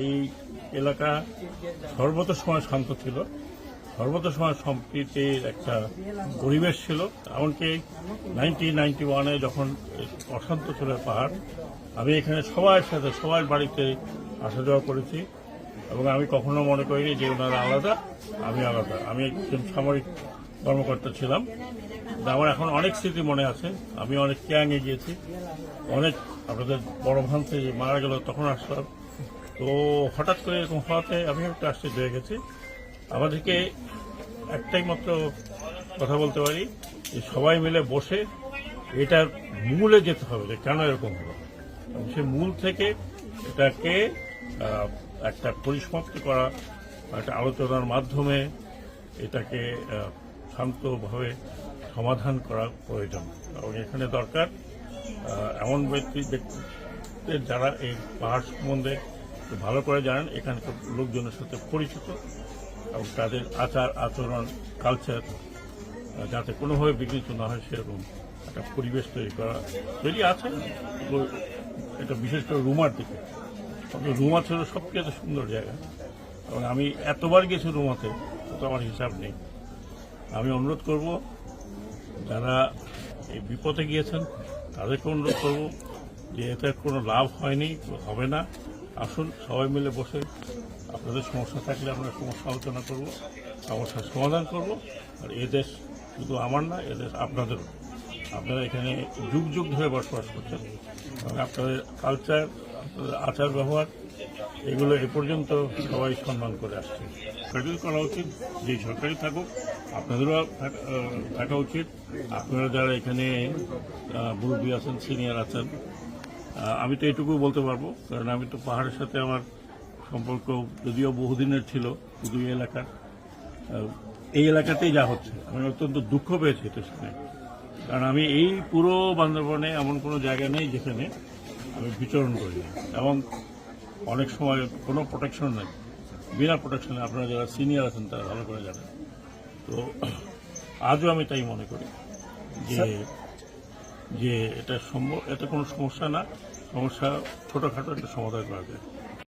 এই এলাকা সর্বত সময় শান্ত ছিল, সর্বত সময় সম্প্রীতির একটা পরিবেশ ছিল, এমনকি নাইনটিন নাইনটি ওয়ানে যখন অশান্ত ছিল পাহাড়, আমি এখানে সবার সাথে, সবার বাড়িতে আসা যাওয়া করেছি এবং আমি কখনো মনে করিনি যে ওনারা আলাদা, আমি আলাদা। আমি একজন সামরিক কর্মকর্তা ছিলাম। আমার এখন অনেক স্মৃতি মনে আছে। আমি অনেক ক্যাঙে গিয়েছি। অনেক আপনাদের বড় ভান্তে মারা গেল, তখন আসলাম। তো হঠাৎ করে এরকম হওয়াতে আমি একটু আশ্চর্য হয়ে গেছি। আমাদেরকে একটাই মাত্র কথা বলতে পারি যে সবাই মিলে বসে এটার মূলে যেতে হবে যে কেন এরকম হলো। সে মূল থেকে এটাকে একটা পরিসমাপ্তি করা, একটা আলোচনার মাধ্যমে এটাকে শান্তভাবে সমাধান করা প্রয়োজন। এবং এখানে দরকার এমন ব্যক্তি, ব্যক্তিদের যারা এই পাহাড় সম্বন্ধে একটু ভালো করে জানেন, এখানকার লোকজনের সাথে পরিচিত এবং তাদের আচার, আচরণ কালচার যাতে কোনোভাবে বিঘ্নিত না হয়, সেরকম একটা পরিবেশ তৈরি করা তৈরি আছে। এটা বিশেষ করে রুমার দিকে। তবে রুমা ছিল সবচেয়ে সুন্দর জায়গা। এবং আমি এতবার গেছি রুমাতে, তো আমার হিসাব নেই। আমি অনুরোধ করব, যারা এই বিপদে গিয়েছেন, তাদেরকে অনুরোধ করব যে এতে কোনো লাভ হয়নি হবে না। আসুন, সবাই মিলে বসে আপনাদের সমস্যা থাকলে আমরা সমস্যা আলোচনা করব সমস্যার সমাধান করব। আর এ দেশ শুধু আমার না, এ দেশ আপনাদেরও। আপনারা এখানে যুগ যুগ ধরে বসবাস করছেন। আপনাদের কালচার আপনাদের আচার ব্যবহার, এগুলো এ পর্যন্ত সবাই সম্মান করে আসছে। সরকারি করা উচিত, যে সরকারি থাকুক, আপনাদেরও থাক- উচিত। আপনারা যারা এখানে মুরব্বী আছেন সিনিয়র আছেন আমি তো এটুকু বলতে পারব, কারণ আমি তো পাহাড়ের সাথে আমার সম্পর্ক যদিও বহুদিনের ছিল এই এলাকার। এই এলাকাতেই যা হচ্ছে, আমি অত্যন্ত দুঃখ পেয়েছি এটা শুনে। কারণ আমি এই পুরো বান্দরবনে এমন কোনো জায়গা নেই যেখানে আমি বিচরণ করি। এবং অনেক সময় কোনো প্রোটেকশন নেই। বিনা প্রোটেকশনে আপনারা যারা সিনিয়র আছেন, তারা ভালো করে জানেন। তো, আজও আমি তাই মনে করি যে যে এটা সম্ভব এটা কোনো সমস্যা না। সমস্যা ছোটোখাটো একটা সমাধান করা যায়।